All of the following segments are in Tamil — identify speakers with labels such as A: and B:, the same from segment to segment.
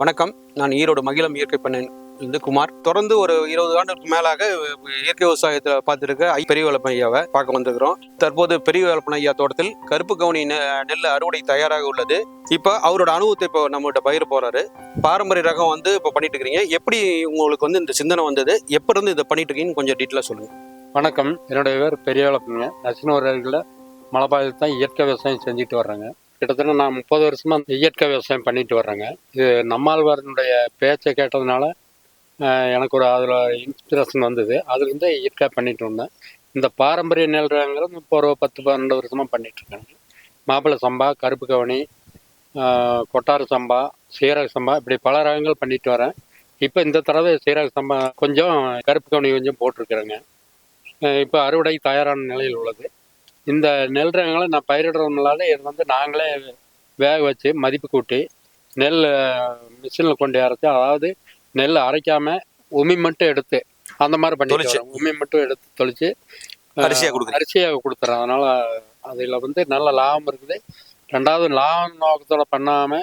A: வணக்கம். நான் ஈரோடு மகிழம் இயற்கை பண்ணேன் இருந்து குமார். தொடர்ந்து ஒரு இருபது ஆண்டுக்கு மேலாக இயற்கை விவசாயத்தில் பார்த்துருக்க ஐ பெரிய வளப்பன் ஐயாவை பார்க்க வந்திருக்கிறோம். தற்போது பெரிய வளப்பன் ஐயா தோட்டத்தில் கருப்பு கவுனி நெல் அறுவடை தயாராக உள்ளது. இப்போ அவரோட அனுபவத்தை இப்போ நம்மகிட்ட பயிர் போறாரு. பாரம்பரிய ரகம் வந்து இப்போ பண்ணிட்டு இருக்கிறீங்க. எப்படி உங்களுக்கு வந்து இந்த சிந்தனை வந்தது? எப்போ இருந்து இதை பண்ணிட்டு இருக்கீங்கன்னு கொஞ்சம் டீட்டெயிலாக சொல்லுங்க.
B: வணக்கம். என்னுடைய பேர் பெரிய வளப்பங்க நசினூரில் மலைப்பாதையில் தான் இயற்கை விவசாயம் செஞ்சுட்டு வர்றாங்க. கிட்டத்தட்ட நான் முப்பது வருஷமாக இந்த இயற்கை விவசாயம் பண்ணிட்டு வர்றேங்க. இது நம்மாழ்வாரனுடைய பேச்சை கேட்டதுனால எனக்கு ஒரு அதில் இன்ஸ்பிரேஷன் வந்தது. அதுலேருந்து இயற்கை பண்ணிட்டு இருந்தேன் இந்த பாரம்பரிய நெல்றங்கிறது இப்போ ஒரு பத்து பன்னெண்டு வருஷமாக பண்ணிட்டு மாப்பிள்ளை சம்பா கருப்பு கவனி கொட்டார சம்பா சீரக சம்பா இப்படி பல ரகங்கள் பண்ணிட்டு வரேன். இப்போ இந்த தடவை சீரக சம்பா கொஞ்சம் கருப்பு கவனி கொஞ்சம் போட்டிருக்கிறேங்க. இப்போ அறுவடை தயாரான நிலையில் உள்ளது. இந்த நெல் ரகங்களை நான் பயிரிடுறதுனால இது வந்து நாங்களே வேக வச்சு மதிப்பு கூட்டி நெல் மிஷினில் கொண்டு அரைச்சி அதாவது நெல் அரைக்காம உமி மட்டும் எடுத்து அந்த மாதிரி பண்ணி. உமி மட்டும் எடுத்து தொளிச்சு
A: அரிசியா கொடுக்குறீங்க.
B: அரிசியாக கொடுத்துறேன் அதனால அதில் வந்து நல்ல லாபம் இருக்குது. ரெண்டாவது லாப நோக்கத்தோட பண்ணாம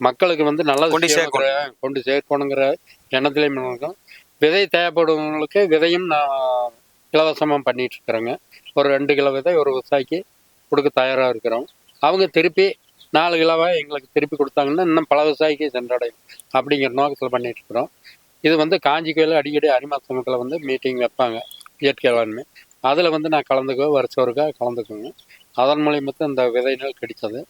B: மக்களுக்கு வந்து நல்லது
A: கொண்டு
B: செய்யணுங்கிற- கொண்டு சேர்க்கணுங்கிற எண்ணத்துலையும் இருக்கும். விதை தேவைப்படுறவங்களுக்கு விதையும் நான் இலவசமாக பண்ணிட்டு ஒரு ரெண்டு கிலோ விதை ஒரு விவசாயிக்கு கொடுக்க தயாராக இருக்கிறோம். அவங்க திருப்பி நாலு கிலோவாக எங்களுக்கு திருப்பி கொடுத்தாங்கன்னா இன்னும் பல விவசாயிக்கு சென்றடையும் அப்படிங்கிற நோக்கத்தில் பண்ணிகிட்ருக்குறோம் இது வந்து காஞ்சி கோயில் அடிக்கடி அரிமா சமூகத்தில் வந்து மீட்டிங் வைப்பாங்க. இயற்கை வேளாண்மை அதில் வந்து நான் கலந்துக்குவேன் வருஷம் ஒருக்கா கலந்துக்குவேங்க. அதன் மூலியமாக இந்த விதைகள் கிடைச்சது.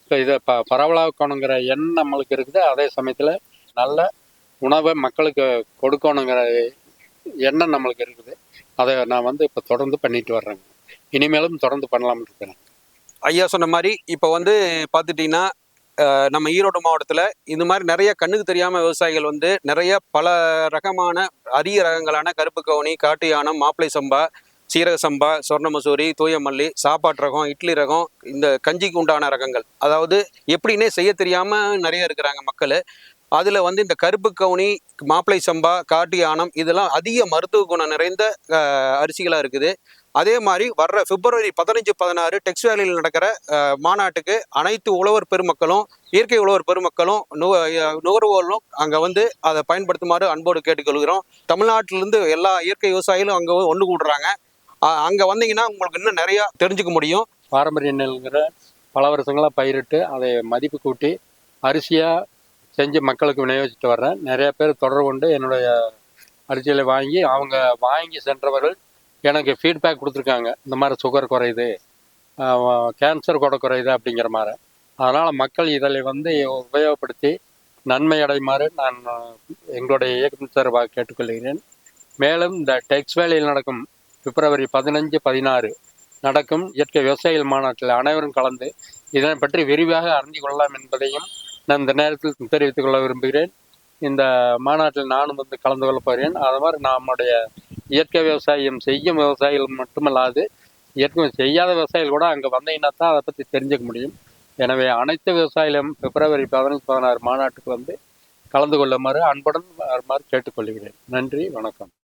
B: இப்போ இதை ப பரவலாக்கணுங்கிற எண்ணம் நம்மளுக்கு இருக்குது. அதே சமயத்தில் நல்ல உணவை மக்களுக்கு கொடுக்கணுங்கிற எண்ணம் நம்மளுக்கு இருக்குது. அதை நான் வந்து இப்போ தொடர்ந்து பண்ணிட்டு வர்றேங்க இனிமேலும் தொடர்ந்து பண்ணலாம்னு இருக்கிறேன்.
A: ஐயா சொன்ன மாதிரி இப்போ வந்து பார்த்துட்டிங்கன்னா நம்ம ஈரோடு மாவட்டத்தில் இந்த மாதிரி நிறைய கண்ணுக்கு தெரியாம விவசாயிகள் வந்து நிறைய பல ரகமான அரிய ரகங்களான கருப்பு கவுனி காட்டு யானம் மாப்பிளை சம்பா சீரக சம்பா சொர்ண மசூரி சாப்பாட்டு ரகம் இட்லி ரகம் இந்த கஞ்சிக்கு உண்டான ரகங்கள். அதாவது எப்படின்னே செய்ய தெரியாமல் நிறைய இருக்கிறாங்க மக்கள். அதில் வந்து இந்த கருப்பு கவுனி மாப்பிளை சம்பா காட்டு யானம் இதெல்லாம் அதிக மருத்துவ குணம் நிறைந்த அரிசிகளாக இருக்குது. அதே மாதிரி வர்ற பிப்ரவரி பதினஞ்சு பதினாறு டெக்ஸ் வேலியில் நடக்கிற மாநாட்டுக்கு அனைத்து உழவர் பெருமக்களும் இயற்கை உழவர் பெருமக்களும் நு நுகர்வோர்களும் அங்கே வந்து அதை பயன்படுத்துமாறு அன்போடு கேட்டுக்கொள்கிறோம். தமிழ்நாட்டிலேருந்து எல்லா இயற்கை விவசாயிகளும் அங்கே ஒன்று கூடுறாங்க. அங்கே வந்தீங்கன்னா உங்களுக்கு இன்னும் நிறையா தெரிஞ்சுக்க முடியும்.
B: பாரம்பரிய நெல்ங்கிற பல வருஷங்களாக பயிரிட்டு அதை மதிப்பு கூட்டி அரிசியாக செஞ்சு மக்களுக்கு விநியோகிச்சுட்டு வர்றேன். நிறைய பேர் தொடர்பு கொண்டு என்னுடைய அரிசிகளை வாங்கி அவங்க வாங்கி சென்றவர்கள் எனக்கு ஃபீட்பேக் கொடுத்துருக்காங்க. இந்த மாதிரி சுகர் குறையுது கேன்சர் கூட குறையுது அப்படிங்கிற மாதிரி. அதனால் மக்கள் இதில் வந்து உபயோகப்படுத்தி நன்மை அடையுமாறு நான் எங்களுடைய இயக்கம் சார்பாக கேட்டுக்கொள்கிறேன். மேலும் இந்த டெக்ஸ் வேலையில் நடக்கும் பிப்ரவரி பதினஞ்சு பதினாறு நடக்கும் இயற்கை விவசாயிகள் மாநாட்டில் அனைவரும் கலந்து இதனை பற்றி விரிவாக அறிந்து கொள்ளலாம் என்பதையும் நான் இந்த நேரத்தில் தெரிவித்துக் கொள்ள விரும்புகிறேன். இந்த மாநாட்டில் நானும் வந்து கலந்து கொள்ள போகிறேன். அது மாதிரி நம்முடைய இயற்கை விவசாயம் செய்யும் விவசாயிகள் மட்டுமல்லாது இயற்கை செய்யாத விவசாயிகள் கூட அங்கே வந்தீங்கன்னா தான் அதை பற்றி தெரிஞ்சுக்க முடியும். எனவே அனைத்து விவசாயிகளும் பிப்ரவரி பதினஞ்சு பதினாறு மாநாட்டுக்கு வந்து கலந்து கொள்ளுமாறு அன்புடன் வருமாறு கேட்டுக்கொள்கிறேன். நன்றி வணக்கம்.